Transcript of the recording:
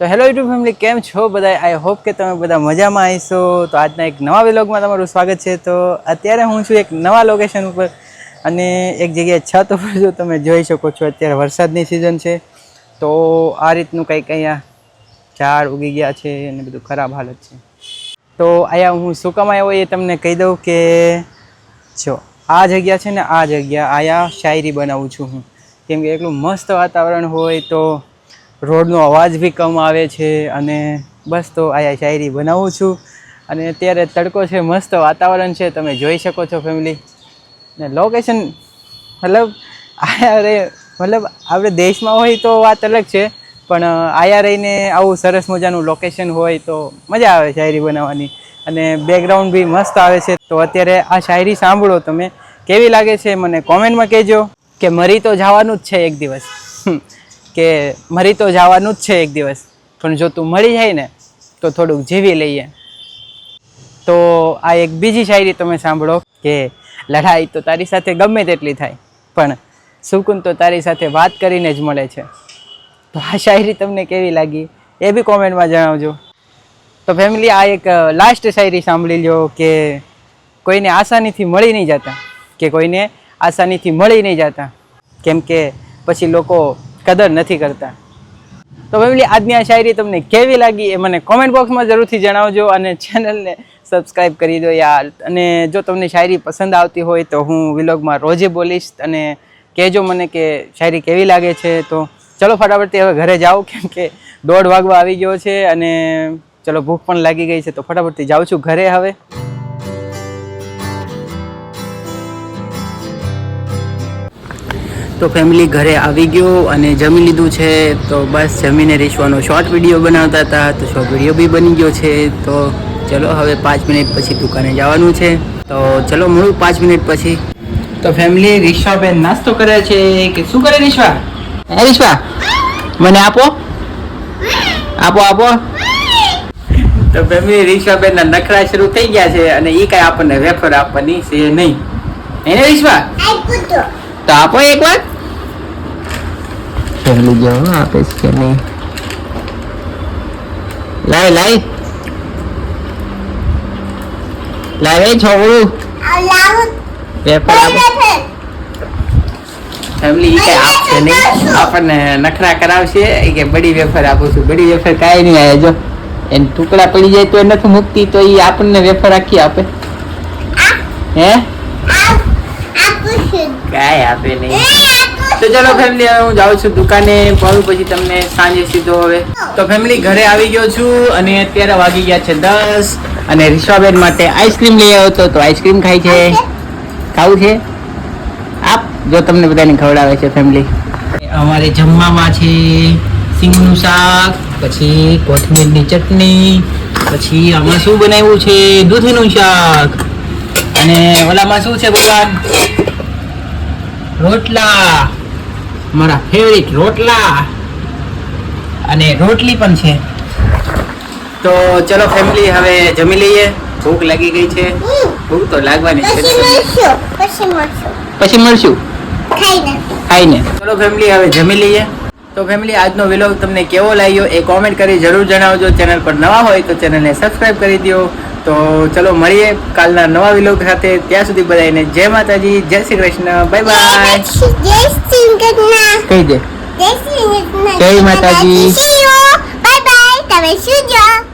તો hello YouTube family કેમ છો બધા આઈ હોપ કે તમે બધા મજામાં આવીશો તો આજના એક નવા વિલોગમાં તમારું સ્વાગત છે. તો અત્યારે હું છું એક નવા લોકેશન ઉપર અને એક જગ્યાએ છત ઉપર જો તમે જોઈ શકો છો, અત્યારે વરસાદની સિઝન છે. તો આ રીતનું કંઈક અહીંયા ઝાડ ઉગી ગયા છે અને બધું ખરાબ હાલત છે. તો અહીંયા હું શું કામ આવ્યો એ તમને કહી દઉં કે જો, આ જગ્યા છે ને આ જગ્યા આયા શાયરી બનાવું છું હું. કેમ કે એટલું મસ્ત વાતાવરણ હોય તો રોડનો અવાજ બી કમ આવે છે અને બસ તો આયા શાયરી બનાવું છું. અને અત્યારે તડકો છે, મસ્ત વાતાવરણ છે, તમે જોઈ શકો છો ફેમિલી ને લોકેશન મતલબ આયા રે મતલબ આપણે દેશમાં હોય તો વાત અલગ છે, પણ આયા રહીને આવું સરસ મજાનું લોકેશન હોય તો મજા આવે શાયરી બનાવવાની. અને બેકગ્રાઉન્ડ બી મસ્ત આવે છે. તો અત્યારે આ શાયરી સાંભળો તમે. કેવી લાગે છે, મને કોમેન્ટમાં કહેજો. કે મરી તો જવાનું જ છે એક દિવસ. કે મરી તો જવાનું જ છે એક દિવસ. પણ જો તું મળી જાય ને, તો થોડુંક જીવી લઈએ. તો આ એક બીજી શાયરી તમે સાંભળો કે લડાઈ તો તારી સાથે ગમે તેટલી થાય, પણ સુકુન તો તારી સાથે વાત કરીને જ મળે છે. તો આ શાયરી તમને કેવી લાગી? એ બી કોમેન્ટમાં જણાવજો. તો ફેમિલી આ એક લાસ્ટ શાયરી સાંભળી લો કે કોઈને આસાનીથી મળી નહીં જતા, કે કોઈને આસાનીથી મળી નહીં જતા. કેમ કે પછી લોકો કદર નથી કરતા. તો ફેમિલી, આજની આ શાયરી તમને કેવી લાગી એ મને કોમેન્ટ બોક્સમાં જરૂરથી જણાવજો અને ચેનલને સબસ્ક્રાઈબ કરી દો યાર. અને જો તમને શાયરી પસંદ આવતી હોય તો હું વિલોગમાં રોજે બોલીશ અને કહેજો મને કે શાયરી કેવી લાગે છે. તો ચલો ફટાફટથી હવે ઘરે જાઉં કેમ કે દોઢ વાગવા આવી ગયો છે અને ચલો ભૂખ પણ લાગી ગઈ છે. તો ફટાફટથી જાઉં છું ઘરે હવે. તો ફેમિલી ઘરે આવી ગયો અને જમી લીધું છે, તો બસ જમીને રીસવાનો શોર્ટ વીડિયો બનાવતા હતા, તો શોર્ટ વીડિયો બી બની ગયો છે, તો ચલો હવે પાંચ મિનિટ પછી દુકાને જવાનું છે. તો ચલો મળું પાંચ મિનિટ પછી. તો ફેમિલી રીશ્વાબેન નાસ્તો કરે છે, કે શું કરે રીશ્વા? હે રીશ્વા, મને આપો. આપો આપો. તો ફેમિલી રીશ્વાબેનના નખરા શરૂ થઈ ગયા છે, અને એ કાંઈ આપણને વેફર આપવાની છે નહીં. એને રીશ્વા? તો આપો એક વાર ફેમિલી જો આપે છે નહીં. લાય લાય. લાય એ છોકરું. પેપર આપો. ફેમિલી ઈ આપશે નહીં. આપણને નખરા કરાવશે. એ કે બડી વેફર આપું છું. બડી વેફર કાંઈ નહીં આવે. જો એને ટુકડા પડી જાય તો એ નથી મૂકતી તો એ આપણને વેફર આખી આપે. હે? કાંઈ આપે નહીં. તો ચલો ફેમિલી હવે હું જાઉં છું દુકાને મળું પછી તમને સાંજે સીધો હવે. તો ફેમિલી ઘરે આવી ગયો છું અને અત્યારે વાગી ગયા છે દસ અને રિશ્વાબેન માટે આઈસ્ક્રીમ લઈ આવ્યો હતો તો આઈસ્ક્રીમ ખાય છે. ખાવું છે? આપ જો તમને બધાને ખવડાવે છે ફેમિલી અમારે જમવામાં છે સિંગનું શાક પછી કોથમીરની ચટણી પછી આમાં શું બનાવ્યું છે? દૂધીનું શાક. અને ઓલામાં શું છે ભગવાન? રોટલા. મારા ફેવરિટ રોટલા. અને રોટલી પણ છે. તો ચલો ફેમિલી હવે જમી લઈએ. ભૂખ લાગી ગઈ છે. ભૂખ તો લાગવાની છે. પછી મળશું. ખાઈને ચલો ફેમિલી હવે જમી લઈએ. તો ફેમિલી આજનો વિલોગ તમને કેવો લાગ્યો એ કોમેન્ટ કરી જરૂર જણાવજો. ચેનલ પર નવા હોય તો ચેનલને સબસ્ક્રાઇબ કરી દો તો ચલો મળીએ કાલના નવા વિલોગ સાથે. ત્યાં સુધી બધાને જય માતાજી જય શ્રી કૃષ્ણ. બાય બાય કહી દે? જય માતાજી. બાય બાય તમે શું જો